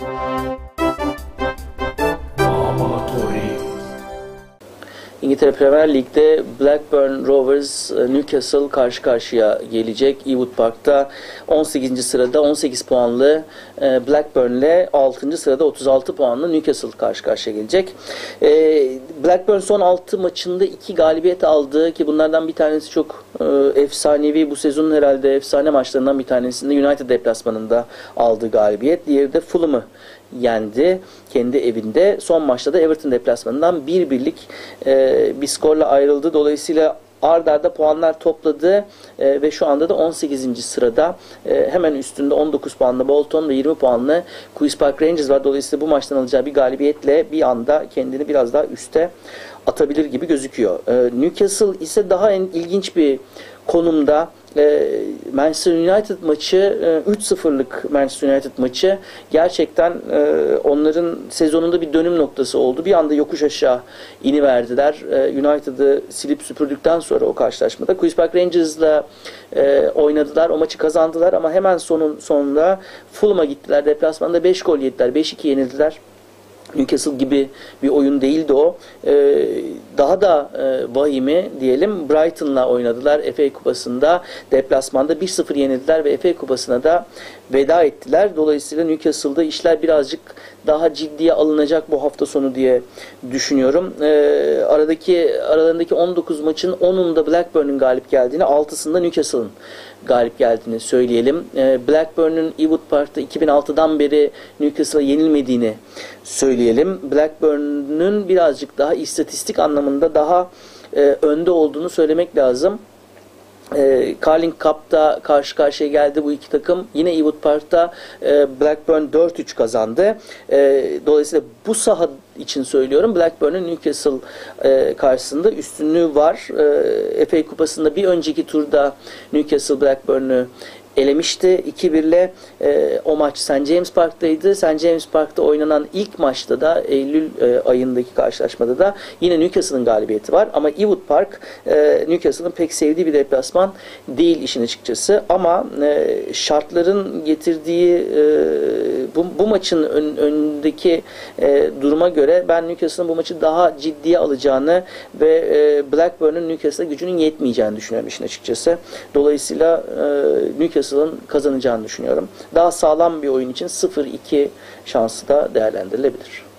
Música İngiltere Premier Lig'de Blackburn Rovers e, Newcastle karşı karşıya gelecek. Ewood Park'ta 18. sırada 18 puanlı e, Blackburn ile 6. sırada 36 puanlı Newcastle karşı karşıya gelecek. E, Blackburn son 6 maçında 2 galibiyet aldı ki bunlardan bir tanesi çok efsanevi bu sezonun herhalde efsane maçlarından bir tanesinde United deplasmanında aldığı galibiyet. Diğeri de Fulham'ı yendi kendi evinde. Son maçta da Everton deplasmanından bir birlik e, bir skorla ayrıldı. Dolayısıyla ard arda puanlar topladı e, ve şu anda da 18. sırada e, hemen üstünde 19 puanlı Bolton ve 20 puanlı Queen's Park Rangers var. Dolayısıyla bu maçtan alacağı bir galibiyetle bir anda kendini biraz daha üste atabilir gibi gözüküyor. E, Newcastle ise daha en ilginç bir konumda e, Manchester United maçı e, 3-0'lık Manchester United maçı gerçekten e, onların sezonunda bir dönüm noktası oldu. Bir anda yokuş aşağı iniverdiler. E, United'ı silip süpürdükten sonra o karşılaşmada Queen's Park Rangers'la e, oynadılar. O maçı kazandılar ama hemen sonun sonunda Fulham'a gittiler. Deplasmanda 5 gol yediler. 5-2 yenildiler. Newcastle gibi bir oyun değildi o. Ee, daha da e, vahimi diyelim Brighton'la oynadılar FA Kupası'nda. Deplasmanda 1-0 yenildiler ve FA Kupası'na da veda ettiler. Dolayısıyla Newcastle'da işler birazcık daha ciddiye alınacak bu hafta sonu diye düşünüyorum. Ee, aradaki aralarındaki 19 maçın 10'unda Blackburn'un galip geldiğini, 6'sında Newcastle'ın galip geldiğini söyleyelim. Ee, Blackburn'un Ewood Park'ta 2006'dan beri Newcastle'a yenilmediğini söyleyelim. Blackburn'un birazcık daha istatistik anlamında daha e, önde olduğunu söylemek lazım. E, Carling Cup'ta karşı karşıya geldi bu iki takım. Yine Ewood Park'ta e, Blackburn 4-3 kazandı. E, dolayısıyla bu saha için söylüyorum. Blackburn'un Newcastle e, karşısında üstünlüğü var. E, FA Kupası'nda bir önceki turda Newcastle Blackburn'u elemişti 2-1 ile e, o maç St. James Park'taydı. St. James Park'ta oynanan ilk maçta da Eylül e, ayındaki karşılaşmada da yine Newcastle'ın galibiyeti var. Ama Ewood Park e, Newcastle'ın pek sevdiği bir deplasman değil işin açıkçası. Ama e, şartların getirdiği e, bu, bu maçın ön, önündeki e, duruma göre ben Newcastle'ın bu maçı daha ciddiye alacağını ve e, Blackburn'un Newcastle'a gücünün yetmeyeceğini düşünüyorum işin açıkçası. Dolayısıyla e, Newcastle'ın kazanacağını düşünüyorum. Daha sağlam bir oyun için 0-2 şansı da değerlendirilebilir.